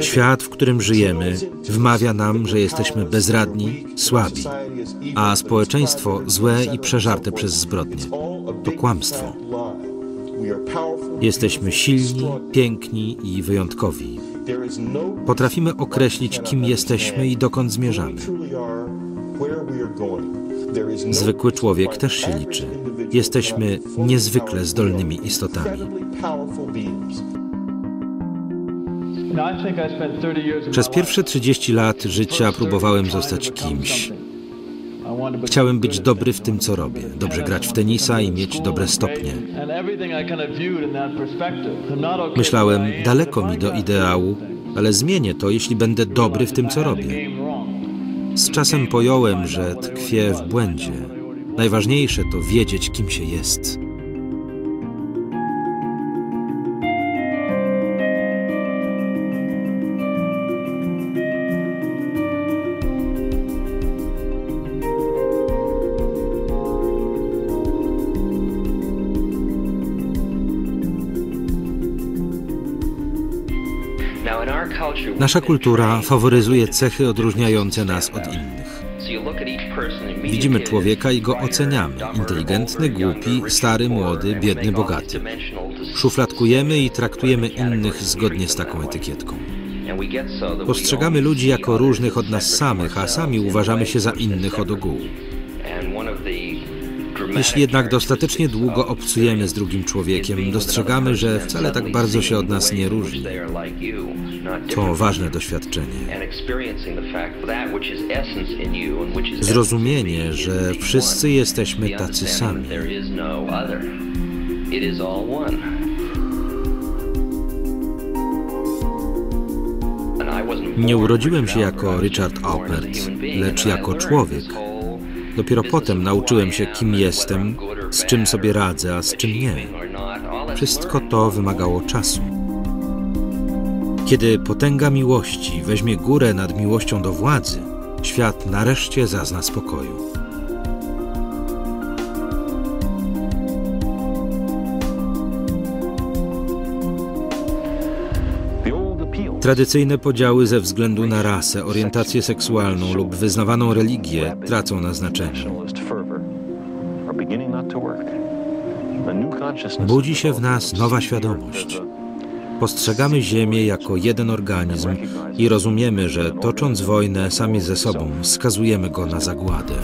Świat, w którym żyjemy, wmawia nam, że jesteśmy bezradni, słabi, a społeczeństwo złe i przeżarte przez zbrodnie. To kłamstwo. Jesteśmy silni, piękni i wyjątkowi. Potrafimy określić, kim jesteśmy i dokąd zmierzamy. Zwykły człowiek też się liczy. Jesteśmy niezwykle zdolnymi istotami. Przez pierwsze 30 lat życia próbowałem zostać kimś. Chciałem być dobry w tym, co robię, dobrze grać w tenisa i mieć dobre stopnie. Myślałem, daleko mi do ideału, ale zmienię to, jeśli będę dobry w tym, co robię. Z czasem pojąłem, że tkwię w błędzie. Najważniejsze to wiedzieć, kim się jest. Nasza kultura faworyzuje cechy odróżniające nas od innych. Widzimy człowieka i go oceniamy. Inteligentny, głupi, stary, młody, biedny, bogaty. Szufladkujemy i traktujemy innych zgodnie z taką etykietką. Postrzegamy ludzi jako różnych od nas samych, a sami uważamy się za innych od ogółu. Jeśli jednak dostatecznie długo obcujemy z drugim człowiekiem, dostrzegamy, że wcale tak bardzo się od nas nie różni. To ważne doświadczenie. Zrozumienie, że wszyscy jesteśmy tacy sami. Nie urodziłem się jako Richard Alpert, lecz jako człowiek. Dopiero potem nauczyłem się, kim jestem, z czym sobie radzę, a z czym nie. Wszystko to wymagało czasu. Kiedy potęga miłości weźmie górę nad miłością do władzy, świat nareszcie zazna spokoju. Tradycyjne podziały ze względu na rasę, orientację seksualną lub wyznawaną religię tracą na znaczeniu. Budzi się w nas nowa świadomość. Postrzegamy Ziemię jako jeden organizm i rozumiemy, że tocząc wojnę sami ze sobą, skazujemy go na zagładę.